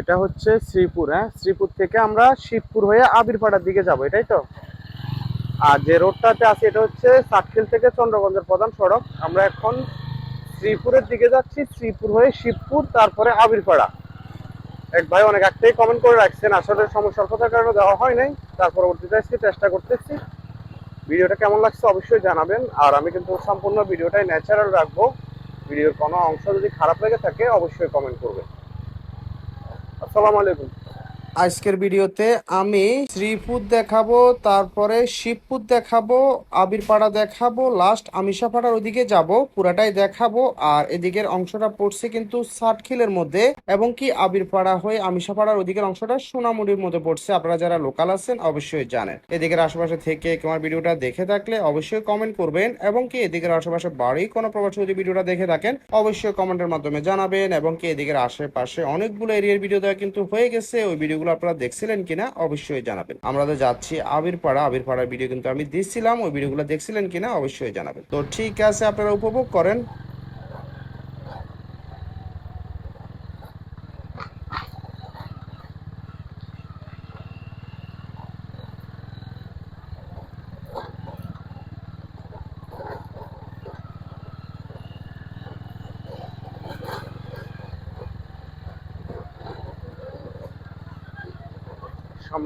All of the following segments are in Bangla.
এটা হচ্ছে শ্রীপুর হ্যাঁ? শ্রীপুর থেকে আমরা শিবপুর হয়ে আবিরপাড়ার দিকে যাব, এটাই তো? আর যে রোডটাতে আছে, এটা হচ্ছে সাতখিল থেকে চন্দ্রগঞ্জের প্রধান সড়ক। আমরা এখন শ্রীপুরের দিকে যাচ্ছি, শ্রীপুর হয়ে শিবপুর, তারপরে আবিরপাড়া। এক ভাই অনেক আগতেই কমেন্ট করে রাখছেন, আসলে সমস্যার কারণে দেওয়া হয় নাই। তার পরবর্তীতে আজকে চেষ্টা করতেছি। ভিডিওটা কেমন লাগছে অবশ্যই জানাবেন। আর আমি কিন্তু সম্পূর্ণ ভিডিওটাই ন্যাচারাল রাখব। ভিডিওর কোনো অংশ যদি খারাপ লেগে থাকে, অবশ্যই কমেন্ট করবেন। আসসালামু আলাইকুম। আজকের ভিডিওতে আমি শ্রীপুর দেখাবো, তারপরে শিবপুর দেখাবো, আবিরপাড়া দেখাবো লাস্ট আমিষাপাড়ার ওদিকে যাব, পুরাটাই দেখাবো, আর এদিকের অংশটা পড়ছে কিন্তু ষাটখিলের মধ্যে, এবং কি আবিরপাড়া হয়ে আমিষাপাড়ার ওদিকের অংশটা সোনামুড়ির মধ্যে পড়ছে। আপনারা যারা লোকাল আছেন, অবশ্যই জানেন। এদিকের আশেপাশে থেকে তোমার ভিডিওটা দেখে থাকলে অবশ্যই কমেন্ট করবেন, এবং কি এদিকের আশেপাশে বাড়ি কোনো প্রবাসী যদি ভিডিওটা দেখে থাকেন, অবশ্যই কমেন্টের মাধ্যমে জানাবেন, এবং কি এদিকের আশেপাশে অনেকগুলো এরিয়ার ভিডিও দেওয়া কিন্তু হয়ে গেছে। ওই ভিডিওগুলো আপনারা দেখছিলেন কিনা অবশ্যই জানাবেন। আমরা তো যাচ্ছি আবিরপাড়া। আবিরপাড়ার ভিডিও কিন্তু আমি দিচ্ছিলাম। ওই ভিডিওগুলো দেখছিলেন কিনা অবশ্যই জানাবেন। তো ঠিক আছে, আপনারা উপভোগ করেন।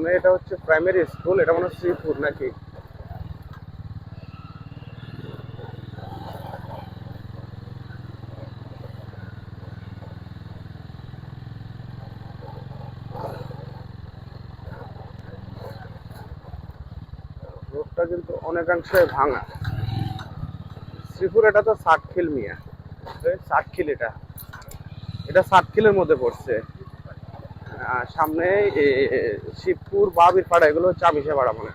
সামনে এটা হচ্ছে প্রাইমারি স্কুল এটা মনে হয় শ্রীপুর নাকি? রোডটা কিন্তু অনেকাংশে ভাঙা। শ্রীপুর এটা তো ষাটখিল মিয়া। ষাটখিল এটা। এটা ষাটখিলের মধ্যে পড়ছে। সামনে শিবপুর বা বীরপাড়া এগুলো হচ্ছে আমিষে পাড়া মানে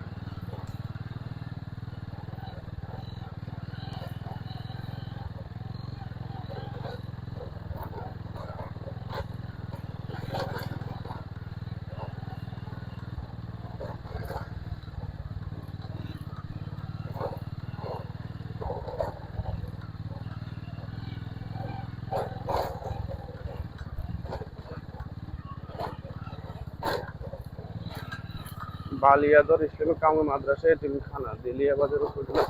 বালিয়াদর ইসলামিক কামে মাদ্রাসা এতিমখানা দিলিয়াবাদের উপজেলা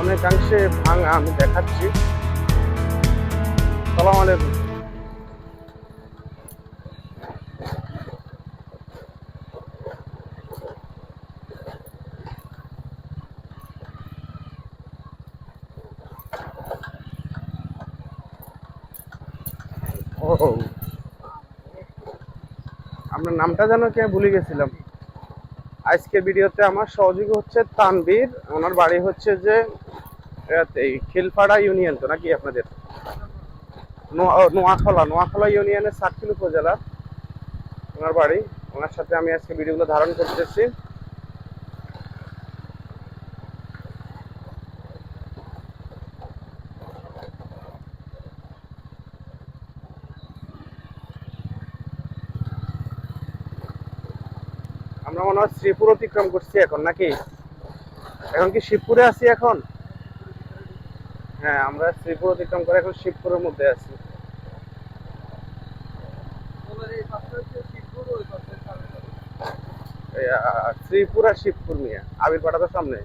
অনেকাংশে ভাঙা আমি দেখাচ্ছি। সালাম আলাইকুম। ও। আপনার নামটা যেন কে ভুলে গেছিলাম। আজকের ভিডিওতে আমার সহযোগী হচ্ছে তানবীর ওনার বাড়ি হচ্ছে যে এই খিলপাড়া ইউনিয়ন তো নাকি আপনাদের? নোয়াখলা নোয়াখলা ইউনিয়নের সাতকিল উপজেলা। ওনার বাড়ি। ওনার সাথে আমি আজকে ভিডিওগুলো ধারণ করতেছি আমরা মনে হয় শ্রীপুর অতিক্রম করছি এখন নাকি? এখন কি শিবপুরে আছি এখন? হ্যাঁ আমরা শ্রীপুর অতিক্রম করে এখন শিবপুরের মধ্যে আছি। শ্রীপুর আর শিবপুর নিয়ে। আবির পাঠাতে সামনে।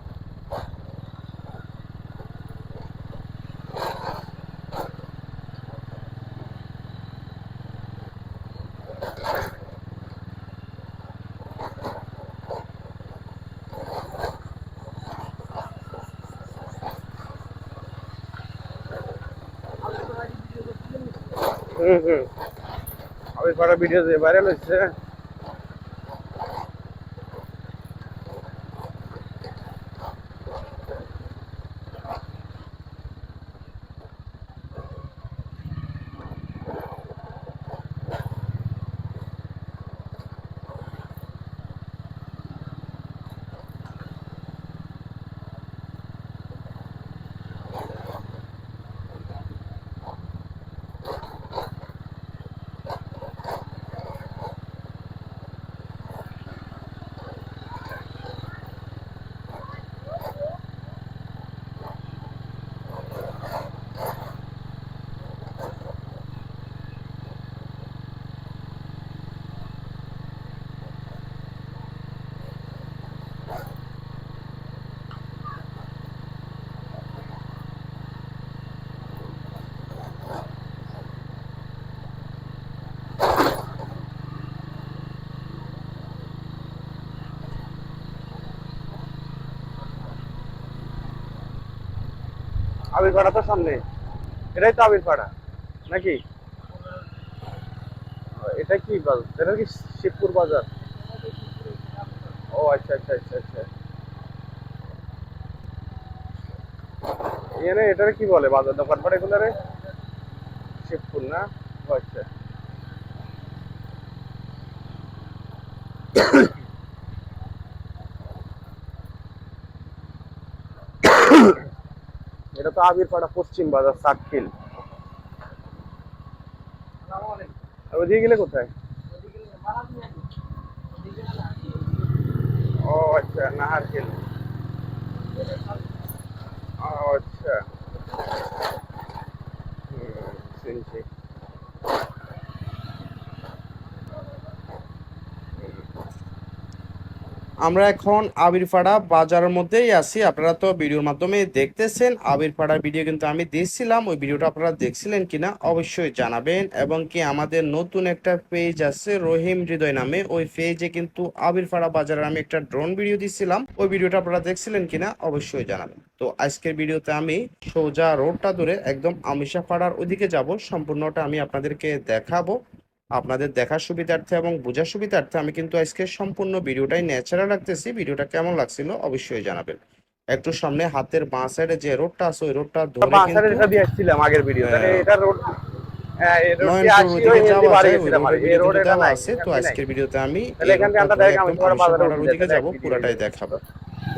হুম হুম। আবির পাড়া ভিডিও দিয়ে ভাইরাল হচ্ছে আবির পাড়া তো সামনে। এটাই তো আবির পাড়া নাকি? এটা কি এটা কি শিবপুর বাজার? ও আচ্ছা আচ্ছা আচ্ছা আচ্ছা। এখানে এটারে কি বলে বাজার দোকান? পাড়ে এগুলো রে শিবপুর না? আচ্ছা। এটা তো আবির পাড়া পশ্চিম বাজার সাতখিল আর ওদিকে গেলে কোথায়? ও আচ্ছা নাহারখিল ও আচ্ছা। হুম, শুনছি আমরা এখন আবিরপাড়া বাজারের মধ্যেই আছি। আপনারা তো ভিডিওর মাধ্যমে দেখতেছেন। আবিরপাড়ার ভিডিও কিন্তু আমি দিয়েছিলাম ওই ভিডিওটা আপনারা দেখছিলেন কিনা অবশ্যই জানাবেন। এবং কি আমাদের নতুন একটা পেজ আছে, রহিম হৃদয় নামে। ওই পেজে কিন্তু আবিরপাড়া বাজারের আমি একটা ড্রোন ভিডিও দিছিলাম। ওই ভিডিওটা আপনারা দেখছিলেন কিনা অবশ্যই জানাবেন। তো আজকের ভিডিওতে আমি সোজা রোডটা ধরে একদম আমিষাপাড়ার ওদিকে যাব। সম্পূর্ণটা আমি আপনাদেরকে দেখাবো। আপনাদের দেখার সুবিধার্থে এবং বোঝার সুবিধার্থে আমি কিন্তু আজকে সম্পূর্ণ ভিডিওটাই ন্যাচারাল রাখতেছি। ভিডিওটা কেমন লাগছিল অবশ্যই জানাবেন। একটু সামনে হাতের বাঁ সাইডে যে রোডটা আছে ওই রোডটা ধরে কিন্তু আগের ভিডিও হ্যাঁ। এটা রোড হ্যাঁ আজকের ভিডিওতে আমি পুরাটাই দেখাবো।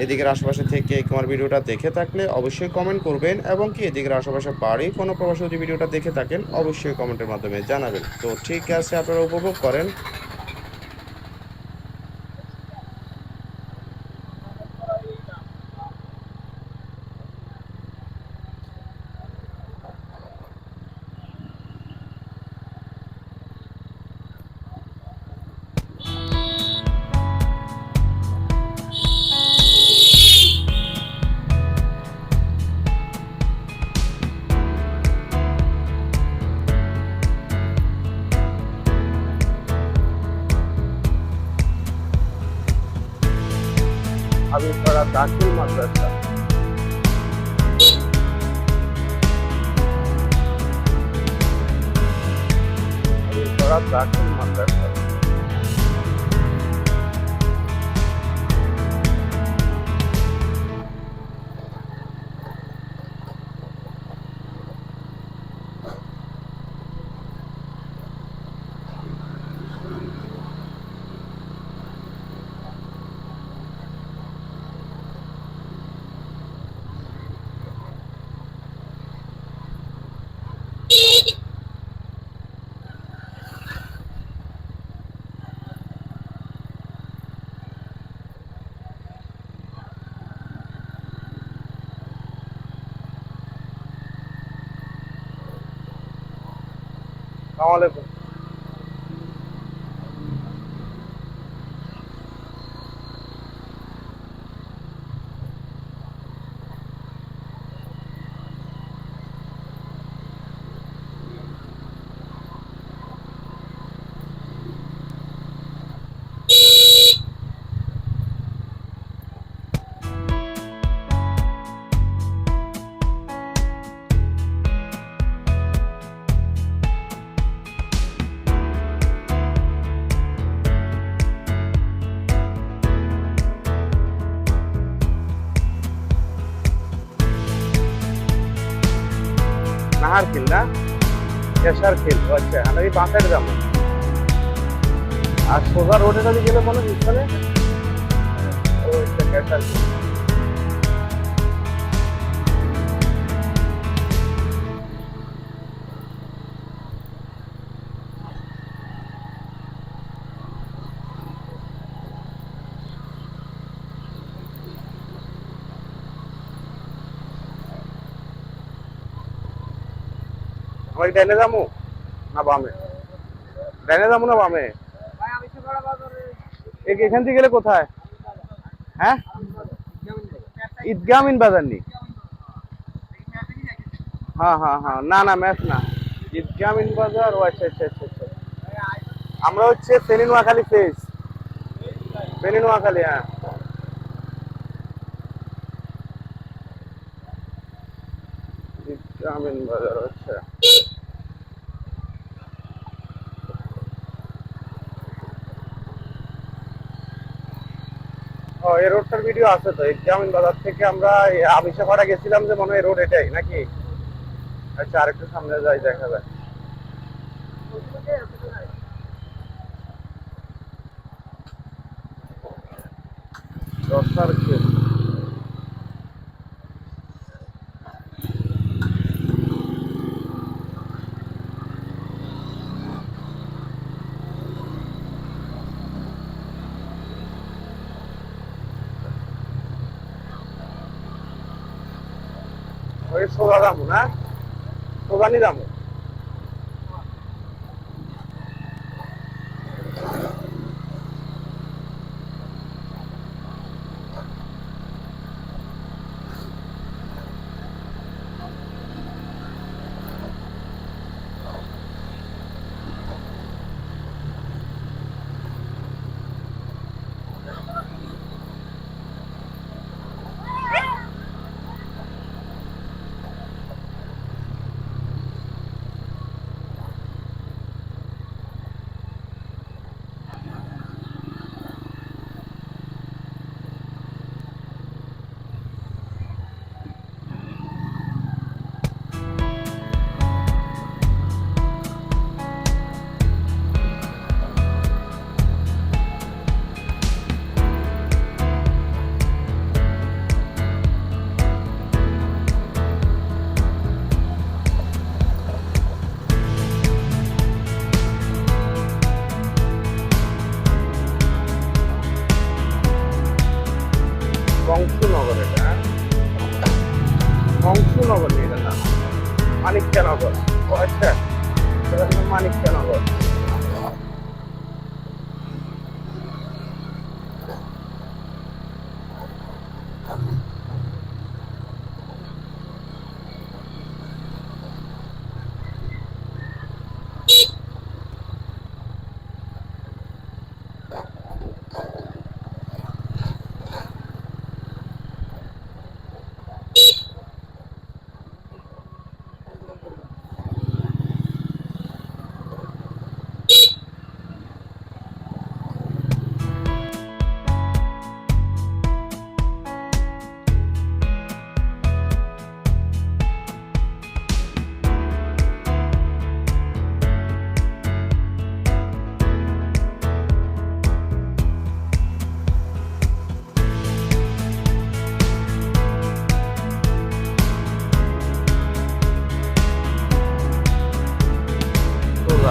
এদিকের আশেপাশে থেকে তোমার ভিডিওটা দেখে থাকলে অবশ্যই কমেন্ট করবেন এবং কি এদিকের আশেপাশে বাড়ি কোনো প্রবাসী যদি ভিডিওটা দেখে থাকেন, অবশ্যই কমেন্টের মাধ্যমে জানাবেন। তো ঠিক আছে, আপনারা উপভোগ করেন। আবির পাড়া আসসালামু আলাইকুম। খিল না? খিল আচ্ছা আমরা এই বাঁ সাইডে যাব? আর সোজা রোডে যদি গেলে হয় পিছনে ও ডাইনে যাব না বামে। ডাইনে যাব না বামে? এখান থেকে গেলে কোথায়? হ্যাঁ? ঈদগাহ বাজার নি। হ্যাঁ হ্যাঁ হ্যাঁ। না না, ম্যাচ না। ঈদগাহ বাজার, ও আচ্ছা আচ্ছা আচ্ছা আচ্ছা। আমরা হচ্ছে ফেনী নোয়াখালী ফেস ফেনী হ্যাঁ। ঈদগাহ বাজার আচ্ছা ও এই রোডটার ভিডিও আছে তো জামিন বাজার থেকে আমরা আবিষাপাড়া গেছিলাম যে মনে হয় রোড এটাই নাকি? আচ্ছা আরেকটু সামনে যাই, দেখা যায় দশটার সোজা দাম না? সোজানি দাম। বংশনগর বংশনগর নেই এটা নাম আচ্ছা মানিক্যানগর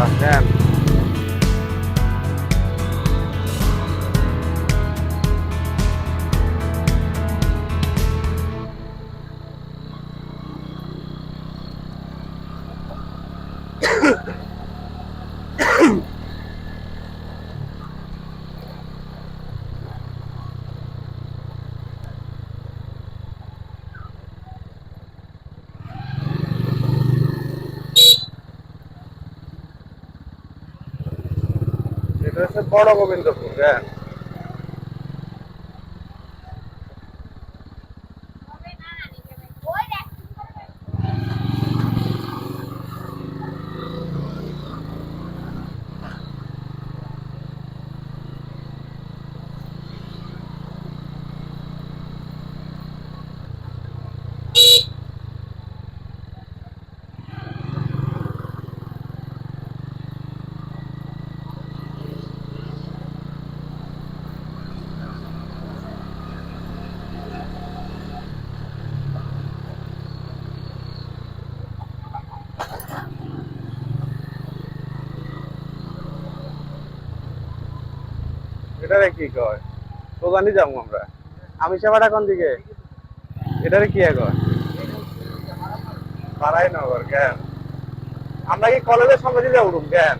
সোজা এটা হচ্ছে বড় গোবিন্দপুর হ্যাঁ। এটারে কি কয়? দোকানে যাব আমরা। আমি সেবাটা কোন দিকে? এটারে কি কয়? পাড়াই নগর, কেন? আমরা কি কলেজের সঙ্গে যাব জ্ঞান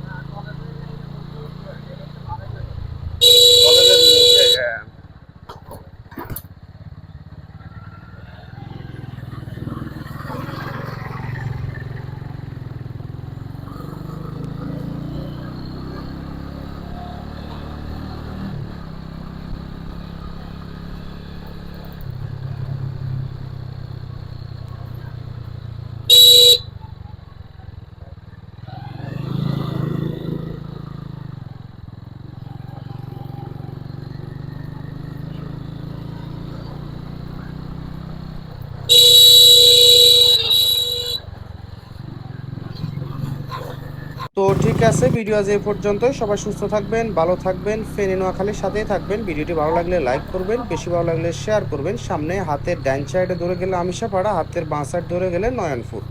তো ঠিক আছে ভিডিও আজ এই পর্যন্তই। সবাই সুস্থ থাকবেন, ভালো থাকবেন, ফেনে নোয়াখালীর সাথেই থাকবেন। ভিডিওটি ভালো লাগলে লাইক করবেন, বেশি ভালো লাগলে শেয়ার করবেন। সামনে হাতের ডান সাইডে ধরে গেলে আমিষাপাড়া হাতের বাঁ সাইড ধরে গেলে নয়নপুর।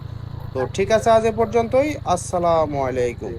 তো ঠিক আছে, আজ এ পর্যন্তই। আসসালামু আলাইকুম।